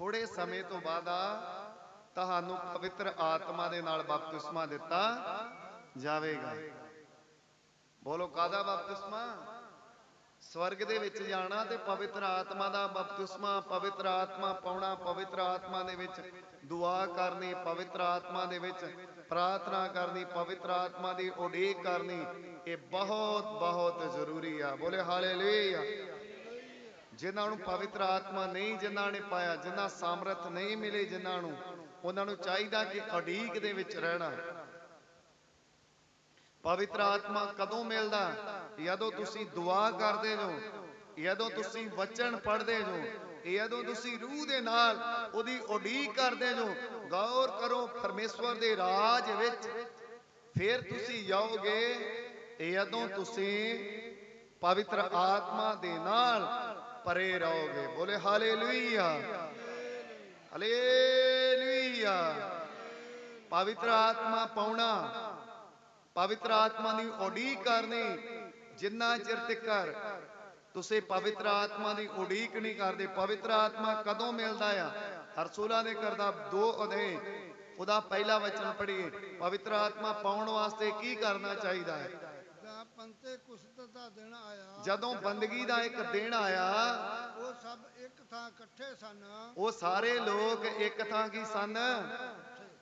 ਥੋੜੇ ਸਮੇਂ ਤੋਂ ਬਾਅਦ ਤੁਹਾਨੂੰ ਪਵਿੱਤਰ ਆਤਮਾ ਦੇ ਨਾਲ ਬਪਤਿਸਮਾ ਦਿੱਤਾ ਜਾਵੇਗਾ। ਬੋਲੋ ਕਾਦਾ ਬਪਤਿਸਮਾ? ਸਵਰਗ ਦੇ ਵਿੱਚ ਜਾਣਾ ਤੇ ਪਵਿੱਤਰ ਆਤਮਾ ਦਾ ਬਪਤਿਸਮਾ, ਪਵਿੱਤਰ ਆਤਮਾ ਪਾਉਣਾ, ਪਵਿੱਤਰ ਆਤਮਾ ਦੇ ਵਿੱਚ ਦੁਆ ਕਰਨੀ, ਪਵਿੱਤਰ ਆਤਮਾ ਦੇ ਵਿੱਚ ਪ੍ਰਾਰਥਨਾ ਕਰਨੀ, ਪਵਿੱਤਰ ਆਤਮਾ ਦੀ ਉਡੀਕ ਕਰਨੀ, ਇਹ ਬਹੁਤ ਬਹੁਤ ਜ਼ਰੂਰੀ ਆ। ਬੋਲੇ, ਹਾਲੇਲੂਇਆ। ਜਿਨ੍ਹਾਂ ਨੂੰ ਪਵਿੱਤਰ ਆਤਮਾ ਨਹੀਂ, ਜਿਨ੍ਹਾਂ ਨੇ ਪਾਇਆ, ਜਿਨ੍ਹਾਂ ਸਮਰਥ ਨਹੀਂ ਮਿਲੇ, ਜਿਨ੍ਹਾਂ ਨੂੰ, ਉਹਨਾਂ ਨੂੰ ਚਾਹੀਦਾ ਕਿ ਉਡੀਕ ਦੇ ਵਿੱਚ ਰਹਿਣਾ। ਪਵਿੱਤਰ ਆਤਮਾ ਕਦੋਂ ਮਿਲਦਾ? ਜਦੋਂ ਤੁਸੀਂ ਦੁਆ ਕਰਦੇ ਜੋ ਜਦੋਂ ਤੁਸੀਂ ਵਚਨ ਪੜ੍ਹਦੇ ਜੋ ਜਦੋਂ ਤੁਸੀਂ ਰੂਹ ਦੇ ਨਾਲ ਉਹਦੀ ਉਡੀਕ ਕਰਦੇ ਜੋ ਗੌਰ ਕਰੋ ਪਰਮੇਸ਼ਵਰ ਦੇ ਰਾਜ ਵਿੱਚ ਫਿਰ ਤੁਸੀਂ ਜਾਓਗੇ, ਜਦੋਂ ਤੁਸੀਂ ਪਵਿੱਤਰ ਆਤਮਾ ਦੇ ਨਾਲ ਪਰੇ ਰਹੋਗੇ। ਬੋਲੇ ਹਾਲੇਲੂਇਆ। ਹਾਲੇਲੂਇਆ। ਪਵਿੱਤਰ ਆਤਮਾ ਪਾਉਣਾ। ਪਵਿੱਤਰ ਆਤਮਾ ਦੀ ਉਡੀਕ ਕਰਨੀ। ਜਿੰਨਾ ਚਿਰ ਤੱਕ ਤੁਸੀਂ ਪਵਿੱਤਰ ਆਤਮਾ ਦੀ ਉਡੀਕ ਨਹੀਂ ਕਰਦੇ, ਪਵਿੱਤਰ ਆਤਮਾ ਕਦੋਂ ਮਿਲਦਾ ਆ? ਹਰਸੂਲਾ ਨੇ ਕਰਦਾ ਦੋ ਅਧੇ ਉਹਦਾ ਪਹਿਲਾ ਵਚਨ ਪੜ੍ਹੀਏ। ਪਵਿੱਤਰ ਆਤਮਾ ਪਾਉਣ ਵਾਸਤੇ ਕੀ ਕਰਨਾ ਚਾਹੀਦਾ ਹੈ? ਦਾ ਦਿਨ ਆਇਆ ਜਦੋਂ ਬੰਦਗੀ ਦਾ ਇੱਕ ਦਿਨ ਆਇਆ ਉਹ ਸਭ ਇੱਕ ਥਾਂ ਇਕੱਠੇ ਸਨ। ਉਹ ਸਾਰੇ ਲੋਕ ਇੱਕ ਥਾਂ ਕੀ ਸਨ?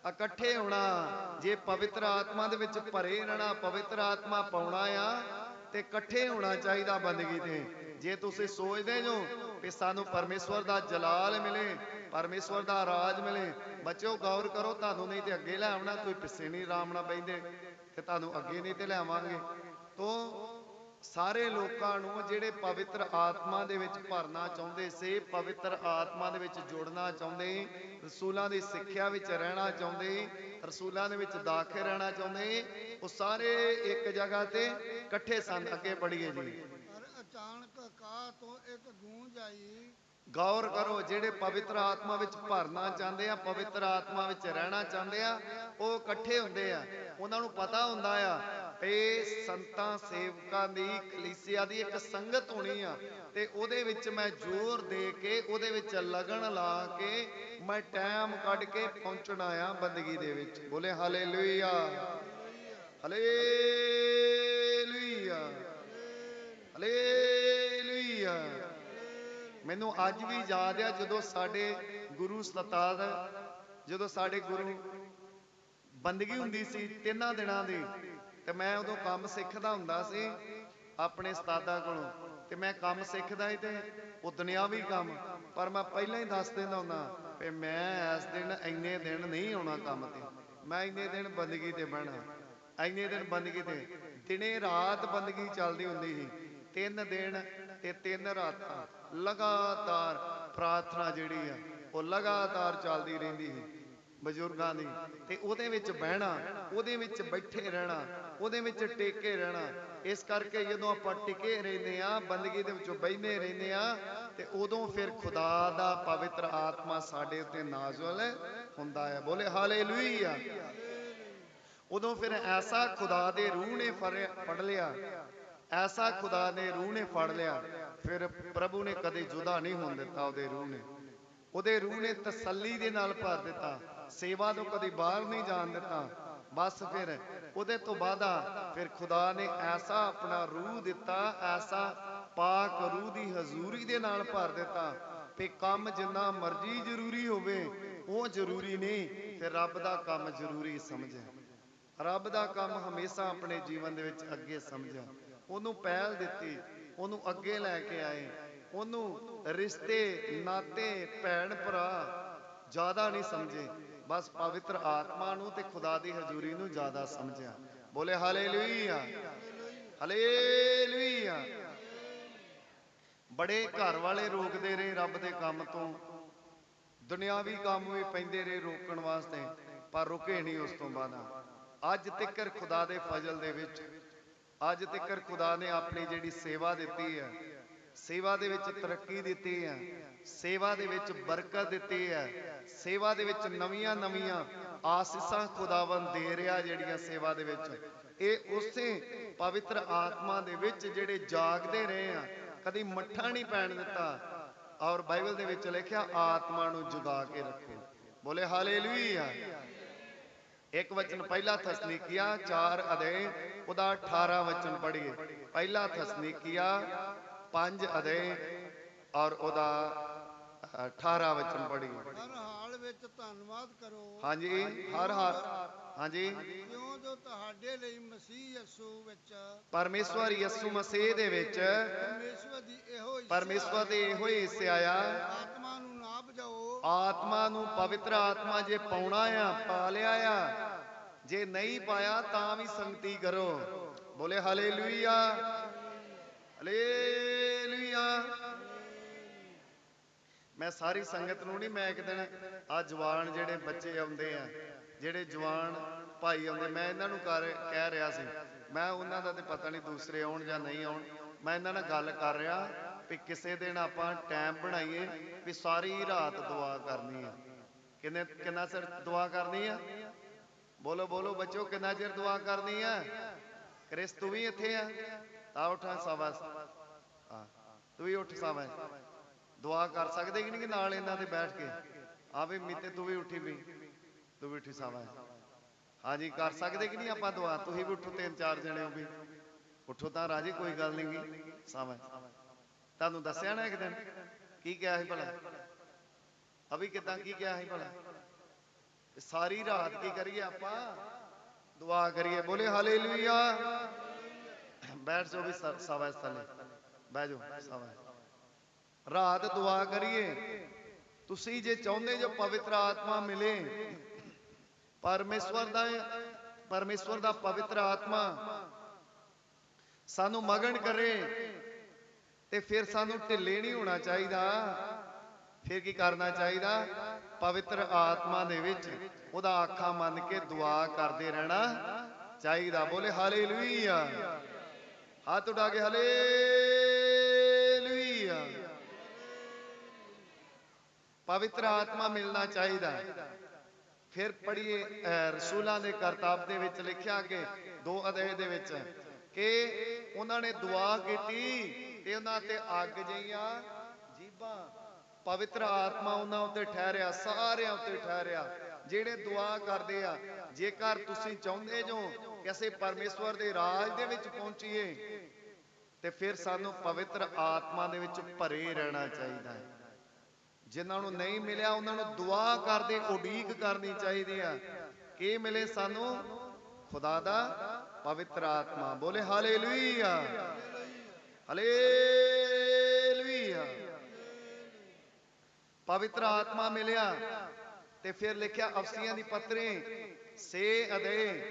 ਇਕੱਠੇ ਹੋਣਾ। ਜੇ ਪਵਿੱਤਰ ਆਤਮਾ ਦੇ ਵਿੱਚ ਭਰੇ ਰਹਿਣਾ ਪਵਿੱਤਰ ਆਤਮਾ ਪਾਉਣਾ ਆ ਤੇ ਇਕੱਠੇ ਹੋਣਾ ਚਾਹੀਦਾ ਬੰਦਗੀ ਤੇ। ਜੇ ਤੁਸੀਂ ਸੋਚਦੇ ਜੋ ਕਿ ਸਾਨੂੰ ਪਰਮੇਸ਼ਵਰ ਦਾ ਜਲਾਲ ਮਿਲੇ ਪਰਮੇਸ਼ਵਰ ਦਾ ਰਾਜ ਮਿਲੇ ਬੱਚਿਓ ਗੌਰ ਕਰੋ ਤੁਹਾਨੂੰ ਨਹੀਂ ਤੇ ਅੱਗੇ ਲੈ ਆਉਣਾ ਕੋਈ ਪਿੱਛੇ ਨਹੀਂ ਆਰਾਮ ਨਾਲ ਬੈਂਦੇ ਤੇ ਤੁਹਾਨੂੰ ਅੱਗੇ ਨਹੀਂ ਤੇ ਲਿਆਵਾਂਗੇ ਤੋਂ ਸਾਰੇ ਲੋਕਾਂ ਨੂੰ ਜਿਹੜੇ ਪਵਿੱਤਰ ਆਤਮਾ ਦੇ ਵਿੱਚ ਭਰਨਾ ਚਾਹੁੰਦੇ ਸੀ ਪਵਿੱਤਰ ਆਤਮਾ ਦੇ ਵਿੱਚ ਜੁੜਨਾ ਚਾਹੁੰਦੇ ਰਸੂਲਾਂ ਦੀ ਸਿੱਖਿਆ ਵਿੱਚ ਰਹਿਣਾ ਚਾਹੁੰਦੇ ਰਸੂਲਾਂ ਦੇ ਵਿੱਚ ਦਾਖਲ ਰਹਿਣਾ ਚਾਹੁੰਦੇ ਉਹ ਸਾਰੇ ਇੱਕ ਜਗ੍ਹਾ ਤੇ ਇਕੱਠੇ ਸਨ ਅੱਗੇ ਪੜੀਏ ਜੀ। ਅਚਾਨਕ ਅਕਾਹ ਤੋਂ ਇੱਕ ਗੂੰਜ ਆਈ। ਗੌਰ ਕਰੋ ਜਿਹੜੇ ਪਵਿੱਤਰ ਆਤਮਾ ਵਿੱਚ ਭਰਨਾ ਚਾਹੁੰਦੇ ਆ ਪਵਿੱਤਰ ਆਤਮਾ ਵਿੱਚ ਰਹਿਣਾ ਚਾਹੁੰਦੇ ਆ ਉਹ ਇਕੱਠੇ ਹੁੰਦੇ ਆ। ਉਹਨਾਂ ਨੂੰ ਪਤਾ ਹੁੰਦਾ ਆ ਤੇ ਸੰਤਾਂ ਸੇਵਕਾਂ ਦੀ, ਕਲੀਸਿਆ ਦੀ ਇੱਕ ਸੰਗਤ ਹੋਣੀ ਆ। ਤੇ ਉਹਦੇ ਵਿੱਚ ਮੈਂ ਜ਼ੋਰ ਦੇ ਕੇ, ਉਹਦੇ ਵਿੱਚ ਲਗਨ ਲਾ ਕੇ ਮੈਂ ਟਾਈਮ ਕੱਢ ਕੇ ਪਹੁੰਚਣਾ ਆ ਬੰਦਗੀ ਦੇ ਵਿੱਚ। ਬੋਲੇ ਹਾਲੇਲੂਇਆ ਹਾਲੇਲੂਇਆ ਹਾਲੇਲੂਇਆ ਮੈਨੂੰ ਅੱਜ ਵੀ ਯਾਦ ਆ ਜਦੋਂ ਸਾਡੇ ਗੁਰੂ ਸਤਾਦ ਜਦੋਂ ਸਾਡੇ ਗੁਰੂ ਬੰਦਗੀ ਹੁੰਦੀ ਸੀ ਤਿੰਨਾਂ ਦਿਨਾਂ ਦੀ ਤੇ ਮੈਂ ਉਦੋਂ ਕੰਮ ਸਿੱਖਦਾ ਹੁੰਦਾ ਸੀ ਆਪਣੇ ਉਸਤਾਦਾਂ ਕੋਲੋਂ। ਤੇ ਮੈਂ ਕੰਮ ਸਿੱਖਦਾ ਸੀ ਤੇ ਉਹ ਦੁਨਿਆਵੀ ਕੰਮ। ਪਰ ਮੈਂ ਪਹਿਲਾਂ ਹੀ ਦੱਸ ਦਿੰਦਾ ਹੁੰਦਾ ਵੀ ਮੈਂ ਇਸ ਦਿਨ ਇੰਨੇ ਦਿਨ ਨਹੀਂ ਆਉਣਾ ਕੰਮ ਤੇ। ਮੈਂ ਇੰਨੇ ਦਿਨ ਬੰਦਗੀ ਤੇ ਬਹਿਣਾ। ਇੰਨੇ ਦਿਨ ਬੰਦਗੀ ਤੇ। ਦਿਨੇ ਰਾਤ ਬੰਦਗੀ ਚੱਲਦੀ ਹੁੰਦੀ ਸੀ। ਤਿੰਨ ਦਿਨ ਤੇ ਤਿੰਨ ਰਾਤਾਂ। ਲਗਾਤਾਰ ਪ੍ਰਾਰਥਨਾ ਜਿਹੜੀ ਆ, ਉਹ ਲਗਾਤਾਰ ਚੱਲਦੀ ਰਹਿੰਦੀ ਸੀ। ਬਜ਼ੁਰਗਾਂ ਦੀ, ਤੇ ਉਹਦੇ ਵਿੱਚ ਬਹਿਣਾ, ਉਹਦੇ ਵਿੱਚ ਬੈਠੇ ਰਹਿਣਾ, ਉਹਦੇ ਵਿੱਚ ਟੇਕੇ ਰਹਿਣਾ। ਇਸ ਕਰਕੇ ਜਦੋਂ ਆਪਾਂ ਟਿਕੇ ਰਹਿੰਦੇ ਆ ਬੰਦਗੀ ਦੇ ਵਿੱਚੋਂ ਬੈਠੇ ਰਹਿੰਦੇ ਆ ਤੇ ਉਦੋਂ ਫਿਰ ਖੁਦਾ ਦਾ ਪਵਿੱਤਰ ਆਤਮਾ ਸਾਡੇ ਉੱਤੇ ਨਾਜ਼ਲ ਹੁੰਦਾ ਹੈ। ਬੋਲੇ ਹਾਲੇਲੂਇਆ। ਉਦੋਂ ਫਿਰ ਐਸਾ ਖੁਦਾ ਦੇ ਰੂਹ ਨੇ ਫੜਿਆ- ਫੜ ਲਿਆ। ਐਸਾ ਖੁਦਾ ਨੇ ਰੂਹ ਨੇ ਫੜ ਲਿਆ। ਫਿਰ ਪ੍ਰਭੂ ਨੇ ਕਦੇ ਜੁਦਾ ਨਹੀਂ ਹੋਣ ਦਿੱਤਾ ਉਹਦੇ ਰੂਹ ਨੇ। ਉਹਦੇ ਰੂਹ ਨੇ ਤਸੱਲੀ ਦੇ ਨਾਲ ਭਰ ਦਿੱਤਾ। ਸੇਵਾ ਤੋਂ ਕਦੀ ਬਾਹਰ ਨਹੀਂ ਜਾਣ ਦਿੱਤਾ। ਬਸ ਫਿਰ ਉਹਦੇ ਤੋਂ ਬਾਅਦਾ ਫਿਰ ਖੁਦਾ ਨੇ ਐਸਾ ਆਪਣਾ ਰੂਹ ਦਿੱਤਾ, ਐਸਾ ਪਾਕ ਰੂਹ ਦੀ ਹਜ਼ੂਰੀ ਦੇ ਨਾਲ ਭਰ ਦਿੱਤਾ ਤੇ ਕੰਮ ਜਿੰਨਾ ਮਰਜ਼ੀ ਜ਼ਰੂਰੀ ਹੋਵੇ, ਉਹ ਜ਼ਰੂਰੀ ਨਹੀਂ ਫਿਰ ਰੱਬ ਦਾ ਕੰਮ ਜ਼ਰੂਰੀ ਸਮਝਿਆ ਰੱਬ ਦਾ ਕੰਮ ਹਮੇਸ਼ਾ ਆਪਣੇ ਜੀਵਨ ਦੇ ਵਿੱਚ ਅੱਗੇ ਸਮਝਿਆ। ਉਹਨੂੰ ਪਹਿਲ ਦਿੱਤੀ, ਉਹਨੂੰ ਅੱਗੇ ਲੈ ਕੇ ਆਏ, ਉਹਨੂੰ ਰਿਸ਼ਤੇ, ਨਾਤੇ ਭੈਣ ਭਰਾ ਜ਼ਿਆਦਾ ਨਹੀਂ ਸਮਝੇ। ਬਸ ਪਵਿੱਤਰ ਆਤਮਾ ਨੂੰ ਤੇ ਖੁਦਾ ਦੀ ਹਜ਼ੂਰੀ ਨੂੰ ਜ਼ਿਆਦਾ ਸਮਝਿਆ। ਬੋਲੇ, ਹਾਲੇਲੂਇਆ। ਹਾਲੇਲੂਇਆ। ਬੜੇ ਘਰ ਵਾਲੇ ਰੋਕਦੇ ਰਹੇ ਰੱਬ ਦੇ ਕੰਮ ਤੋਂ। ਦੁਨਿਆਵੀ ਕੰਮ ਵੀ ਪੈਂਦੇ ਰਹੇ ਰੋਕਣ ਵਾਸਤੇ, ਪਰ ਰੁਕੇ ਨਹੀਂ ਉਸ ਤੋਂ ਬਾਅਦ। ਅੱਜ ਤੱਕਰ ਖੁਦਾ ਦੇ ਫਜ਼ਲ ਦੇ ਵਿੱਚ। ਅੱਜ ਤੱਕਰ ਖੁਦਾ ਨੇ ਆਪਣੀ ਜਿਹੜੀ ਸੇਵਾ ਦਿੱਤੀ ਹੈ, ਸੇਵਾ ਦੇ ਵਿੱਚ ਤਰੱਕੀ ਦਿੱਤੀ ਹੈ, ਸੇਵਾ ਦੇ ਵਿੱਚ ਬਰਕਤ ਦਿੱਤੀ ਹੈ। ਸੇਵਾ ਦੇ ਵਿੱਚ ਨਵੀਆਂ ਨਵੀਆਂ ਆਸੀਸਾਂ ਖੁਦਾਵੰਦ ਦੇ ਰਿਹਾ ਜਿਹੜੀਆਂ ਸੇਵਾ ਦੇ ਵਿੱਚ। ਇਹ ਉਸੇ ਪਵਿੱਤਰ ਆਤਮਾ ਦੇ ਵਿੱਚ ਜਿਹੜੇ ਜਾਗਦੇ ਰਹੇ ਆ, ਕਦੀ ਮੱਠਾ ਨਹੀਂ ਪੈਣ ਦਿੱਤਾ ਔਰ ਬਾਈਬਲ ਦੇ ਵਿੱਚ ਲਿਖਿਆ, ਆਤਮਾ ਨੂੰ ਜਗਾ ਕੇ ਰੱਖੋ। ਬੋਲੇ, ਹਾਲੇਲੂਇਆ। ਇੱਕ ਵਚਨ ਪਹਿਲਾ ਥਸਨੀਕੀਆ 4 ਅਧੇ ਉਹਦਾ 18 ਵਚਨ ਪੜ੍ਹੀਏ। ਪਹਿਲਾ ਥਸਨੀਕੀਆ 5 ਅਧੇ ਔਰ ਉਹਦਾ 18 ਵਚਨ ਪੜ੍ਹੀਏ ਹਰ ਹਾਲ ਵਿੱਚ ਧੰਨਵਾਦ ਕਰੋ। ਹਾਂਜੀ ਹਰ ਹਰ ਹਾਂਜੀ। ਕਿਉਂ? ਜੋ ਤੁਹਾਡੇ ਲਈ ਮਸੀਹ ਯਿਸੂ ਵਿੱਚ ਪਰਮੇਸ਼ਵਰ ਯਿਸੂ ਮਸੀਹ ਦੇ ਵਿੱਚ ਪਰਮੇਸ਼ਵਰ ਦੀ ਇਹੋ ਪਰਮੇਸ਼ਵਰ ਦੇ ਇਹੋ ਹੀ ਹਿੱਸੇ ਆਇਆ ਆਤਮਾ ਨੂੰ ਨਾ ਬਜਾਓ ਆਤਮਾ ਨੂੰ ਪਵਿੱਤਰ ਆਤਮਾ ਜੇ ਪਾਉਣਾ ਆ ਪਾ ਲਿਆ ਆ। ਜੇ ਨਹੀਂ ਪਾਇਆ ਤਾਂ ਵੀ ਸੰਗਤੀ ਕਰੋ। ਬੋਲੇ ਹਾਲੇਲੂਇਆ ਹਾਲੇਲੂਇਆ ਮੈਂ ਸਾਰੀ ਸੰਗਤ ਨੂੰ ਨਹੀਂ, ਮੈਂ ਇੱਕ ਦਿਨ ਆ ਜਵਾਨ ਜਿਹੜੇ ਬੱਚੇ ਆਉਂਦੇ ਆ, ਜਿਹੜੇ ਜਵਾਨ ਭਾਈ ਆਉਂਦੇ, ਮੈਂ ਇਹਨਾਂ ਨੂੰ ਕਰ, ਕਹਿ ਰਿਹਾ ਸੀ, ਮੈਂ ਉਹਨਾਂ ਦਾ ਤੇ ਪਤਾ ਨਹੀਂ ਦੂਸਰੇ ਆਉਣ ਜਾਂ ਨਹੀਂ ਆਉਣ, ਮੈਂ ਇਹਨਾਂ ਨਾਲ ਗੱਲ ਕਰ ਰਿਹਾ ਵੀ ਕਿਸੇ ਦਿਨ ਆਪਾਂ ਟਾਈਮ ਬਣਾਈਏ ਵੀ ਸਾਰੀ ਰਾਤ ਦੁਆ ਕਰਨੀ ਆ। ਕਿੰਨੇ, ਕਿੰਨਾ ਚਿਰ ਦੁਆ ਕਰਨੀ ਆ? ਬੋਲੋ ਬੋਲੋ ਬੱਚੋ, ਕਿੰਨਾ ਚਿਰ ਦੁਆ ਕਰਨੀ ਆ? ਕ੍ਰਿਸ ਤੂੰ ਵੀ ਇੱਥੇ ਆ? ਆ ਉਠਾ ਸਵਾ, ਹਾਂ, ਤੂੰ ਵੀ ਉੱਠ ਸਵਾ। ਦੁਆ ਕਰ ਸਕਦੇ ਕਿ ਨਹੀਂ ਕਿ ਨਾਲ ਇਹਨਾਂ ਦੇ ਬੈਠ ਕੇ? ਆ ਵੀ ਮੀਤੇ ਤੂੰ ਵੀ ਉੱਠੀ ਵੀ, ਤੂੰ ਵੀ ਉੱਠੀ ਸਾਬਾਸ ਹਾਂਜੀ, ਕਰ ਸਕਦੇ ਕਿ ਨਹੀਂ ਆਪਾਂ ਦੁਆ? ਤੁਸੀਂ ਵੀ ਉੱਠੋ, ਤਿੰਨ ਚਾਰ ਜਣੇ ਹੋ ਵੀ। ਉੱਠੋ ਤਾਂ ਰਾਜੀ, ਕੋਈ ਗੱਲ ਨਹੀਂ ਗੀ ਸਾਬਾਸ ਤੁਹਾਨੂੰ ਦੱਸਿਆ ਨਾ ਇੱਕ ਦਿਨ, ਕੀ ਕਿਹਾ ਸੀ ਭਲਾ? ਅਭੀ ਕਿਦਾਂ ਕੀ ਕਿਹਾ ਸੀ ਭਲਾ? ਸਾਰੀ ਰਾਤ ਕੀ ਕਰੀਏ ਆਪਾਂ? ਦੁਆ ਕਰੀਏ, ਬੋਲੇ ਹਾਲੇਲੂਇਆ। ਬੈਠ ਜਾਓ ਵੀ ਸਵਾ ਥੱਲੇ। ਬਹਿ ਜਾਓ, ਸਵਾ। ਰਾਤ ਦੁਆ ਕਰੀਏ। ਤੁਸੀਂ ਜੇ ਚਾਹੁੰਦੇ ਜੋ ਪਵਿੱਤਰ ਆਤਮਾ ਮਿਲੇ, ਪਰਮੇਸ਼ਵਰ ਦਾ ਪਰਮੇਸ਼ਵਰ ਦਾ ਪਵਿੱਤਰ ਆਤਮਾ ਸਾਨੂੰ ਮਗਨ ਕਰੇ ਤੇ ਫਿਰ ਸਾਨੂੰ ਢਿੱਲੇ ਨਹੀਂ ਹੋਣਾ ਚਾਹੀਦਾ। ਫਿਰ ਕੀ ਕਰਨਾ ਚਾਹੀਦਾ? ਪਵਿੱਤਰ ਆਤਮਾ ਦੇ ਵਿੱਚ ਉਹਦਾ ਆਖਾ ਮੰਨ ਕੇ ਦੁਆ ਕਰਦੇ ਰਹਿਣਾ ਚਾਹੀਦਾ। ਬੋਲੇ, ਹਾਲੇਲੂਇਆ। ਹੱਥ ਉਡਾ ਕੇ ਹਲੇ ਪਵਿੱਤਰ ਆਤਮਾ ਮਿਲਣਾ ਚਾਹੀਦਾ। ਫਿਰ ਪੜ੍ਹੀਏ ਅਹ, ਰਸੂਲਾਂ ਦੇ ਕਰਤੱਵ ਦੇ ਵਿੱਚ ਲਿਖਿਆ ਕਿ ਦੋ ਅਧਿਆਏ ਦੇ ਵਿੱਚ ਕਿ ਉਹਨਾਂ ਨੇ ਦੁਆ ਕੀਤੀ ਤੇ ਉਹਨਾਂ ਤੇ ਅੱਗ ਜਈਆਂ ਜੀਬਾਂ ਪਵਿੱਤਰ ਆਤਮਾ ਉਹਨਾਂ ਉੱਤੇ ਠਹਿਰਿਆ ਸਾਰਿਆਂ ਉੱਤੇ ਠਹਿਰਿਆ। ਜਿਹੜੇ ਦੁਆ ਕਰਦੇ ਆ ਜੇਕਰ ਤੁਸੀਂ ਚਾਹੁੰਦੇ ਜੋ ਕਿ ਅਸੀਂ ਪਰਮੇਸ਼ਵਰ ਦੇ ਰਾਜ ਦੇ ਵਿੱਚ ਪਹੁੰਚੀਏ ਤੇ ਫਿਰ ਸਾਨੂੰ ਪਵਿੱਤਰ ਆਤਮਾ ਦੇ ਵਿੱਚ ਭਰੇ ਰਹਿਣਾ ਚਾਹੀਦਾ ਹੈ। ਜਿਨ੍ਹਾਂ ਨੂੰ ਨਹੀਂ ਮਿਲਿਆ, ਉਹਨਾਂ ਨੂੰ ਦੁਆ ਕਰਦੇ, ਉਡੀਕ ਕਰਨੀ ਚਾਹੀਦੀ ਆ। ਕੀ ਮਿਲੇ ਸਾਨੂੰ? ਖੁਦਾ ਦਾ ਪਵਿੱਤਰ ਆਤਮਾ। ਬੋਲੇ ਹਾਲੇਲੂਇਆ। ਹਾਲੇਲੂਇਆ। ਪਵਿੱਤਰ ਆਤਮਾ ਮਿਲਿਆ ਤੇ ਫਿਰ ਲਿਖਿਆ ਅਫਸੀਆਂ ਦੀ ਪੱਤਰੇ, ਸੇ ਅਦੇ,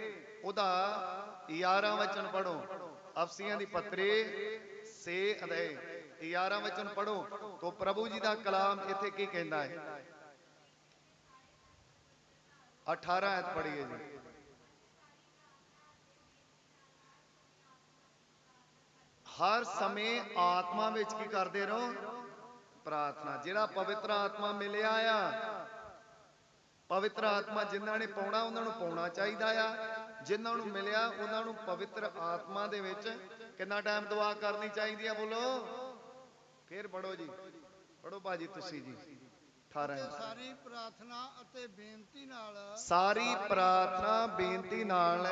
ਉਹਦਾ 11 ਵਚਨ ਪੜੋ ਅਫਸੀਆਂ ਦੀ ਪੱਤਰੇ, ਸੇ ਅਦੇ। 11 ਵਚਨ ਪੜੋ ਤੋਂ ਪ੍ਰਭੂ ਜੀ ਦਾ ਕਲਾਮ ਇੱਥੇ ਕੀ ਕਹਿੰਦਾ ਹੈ? 18 ਐਤ ਪੜੀਏ ਜੀ। ਹਰ ਸਮੇਂ ਆਤਮਾ ਵਿੱਚ ਕੀ ਕਰਦੇ ਰਹੋ? ਪ੍ਰਾਰਥਨਾ। ਜਿਹੜਾ ਪਵਿੱਤਰ ਆਤਮਾ ਮਿਲਿਆ ਆ, ਪਵਿੱਤਰ ਆਤਮਾ ਜਿਨ੍ਹਾਂ ਨੇ ਪਾਉਣਾ, ਉਹਨਾਂ ਨੂੰ ਪਾਉਣਾ ਚਾਹੀਦਾ ਆ। ਜਿਨ੍ਹਾਂ ਨੂੰ ਮਿਲਿਆ, ਉਹਨਾਂ ਨੂੰ ਪਵਿੱਤਰ ਆਤਮਾ ਦੇ ਵਿੱਚ ਕਿੰਨਾ ਟਾਈਮ ਦੁਆ ਕਰਨੀ ਚਾਹੀਦੀ ਆ, ਬੋਲੋ। ਫੇਰ ਪੜੋ ਜੀ। ਪੜੋ ਬਾਜੀ ਤੁਸੀਂ ਜੀ। 18 ਤੇ ਸਾਰੀ ਪ੍ਰਾਰਥਨਾ ਅਤੇ ਬੇਨਤੀ ਨਾਲ ਸਾਰੀ ਪ੍ਰਾਰਥਨਾ ਬੇਨਤੀ ਨਾਲ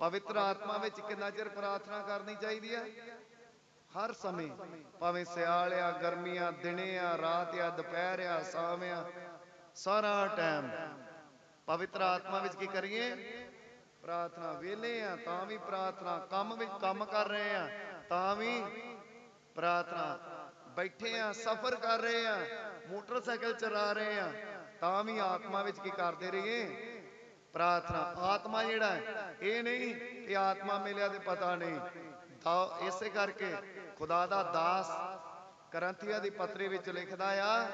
ਪਵਿੱਤਰ ਆਤਮਾ ਵਿੱਚ ਕਿੰਨਾ ਚਿਰ ਪ੍ਰਾਰਥਨਾ ਕਰਨੀ ਚਾਹੀਦੀ ਆ। ਹਰ ਸਮੇਂ ਭਾਵੇਂ ਸਿਆਲ ਆ ਗਰਮੀਆਂ ਦਿਨੇ ਆ ਰਾਤ ਆ ਦੁਪਹਿਰ ਆ ਸ਼ਾਮ ਆ ਸਾਰਾ ਟਾਈਮ ਪਵਿੱਤਰ ਆਤਮਾ ਵਿੱਚ ਕੀ ਕਰੀਏ? ਪ੍ਰਾਰਥਨਾ ਵਿਹਲੇ ਆ, ਤਾਂ ਵੀ ਪ੍ਰਾਰਥਨਾ, ਕੰਮ ਵਿੱਚ ਕੰਮ ਕਰ ਰਹੇ ਆ, ਤਾਂ ਵੀ ਪ੍ਰਾਰਥਨਾ। ਬੈਠੇ ਆ, ਸਫ਼ਰ ਕਰ ਰਹੇ ਆ, ਮੋਟਰਸਾਈਕਲ ਚਲਾ ਰਹੇ ਆ, ਤਾਂ ਵੀ ਆਤਮਾ ਵਿੱਚ ਕੀ ਕਰਦੇ ਰਹੀਏ? ਪ੍ਰਾਰਥਨਾ, ਆਤਮਾ ਜਿਹੜਾ ਇਹ ਨਹੀਂ ਕਿ ਆਤਮਾ ਮਿਲਿਆ ਤੇ ਪਤਾ ਨਹੀਂ। ਤਾਂ ਇਸੇ ਕਰਕੇ ਖੁਦਾ ਦਾ ਦਾਸ ਕਰੰਥੀਆਂ ਦੀ ਪੱਤਰੀ ਵਿੱਚ ਲਿਖਦਾ ਆ,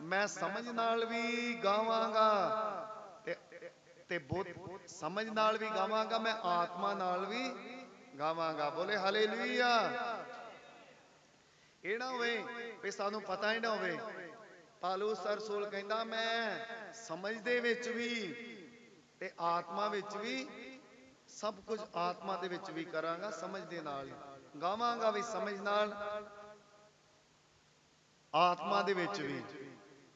ਮੈਂ ਸਮਝ ਨਾਲ ਵੀ ਗਾਵਾਂਗਾ ਤੇ ਬੁੱਧ ਸਮਝ ਨਾਲ ਵੀ ਗਾਵਾਂਗਾ, ਮੈਂ ਆਤਮਾ ਨਾਲ ਵੀ ਗਾਵਾਂਗਾ। ਬੋਲੇ ਹਾਲੇਲੂਇਆ। ਇਹ ਨਾ ਹੋਵੇ ਵੀ ਸਾਨੂੰ ਪਤਾ ਹੀ ਨਾ ਹੋਵੇ। ਪਾਲੂ ਸਰਸੂਲ ਕਹਿੰਦਾ, ਮੈਂ ਸਮਝ ਦੇ ਵਿੱਚ ਵੀ ਤੇ ਆਤਮਾ ਵਿੱਚ ਵੀ ਸਭ ਕੁਝ ਆਤਮਾ ਦੇ ਵਿੱਚ ਵੀ ਕਰਾਂਗਾ, ਸਮਝ ਦੇ ਨਾਲ ਗਾਵਾਂਗਾ ਵੀ ਸਮਝ ਨਾਲ, ਆਤਮਾ ਦੇ ਵਿੱਚ ਵੀ।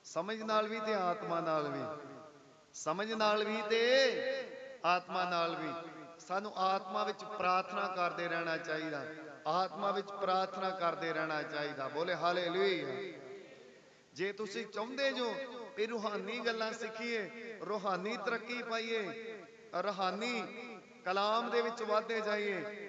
ਸਮਝ ਨਾਲ ਵੀ ਤੇ ਆਤਮਾ ਨਾਲ ਵੀ। ਸਮਝ ਨਾਲ ਵੀ ਤੇ ਆਤਮਾ ਨਾਲ ਵੀ। ਸਾਨੂੰ ਆਤਮਾ ਵਿੱਚ ਪ੍ਰਾਰਥਨਾ ਕਰਦੇ ਰਹਿਣਾ ਚਾਹੀਦਾ। ਆਤਮਾ ਵਿੱਚ ਪ੍ਰਾਰਥਨਾ ਕਰਦੇ ਰਹਿਣਾ ਚਾਹੀਦਾ। ਬੋਲੇ ਹਾਲੇਲੂਇਆ। ਜੇ ਤੁਸੀਂ ਚਾਹੁੰਦੇ ਜੋ ਵੀ ਰੂਹਾਨੀ ਗੱਲਾਂ ਸਿੱਖੀਏ, ਰੂਹਾਨੀ ਤਰੱਕੀ ਪਾਈਏ, ਰੂਹਾਨੀ ਕਲਾਮ ਦੇ ਵਿੱਚ ਵਾਧੇ ਜਾਈਏ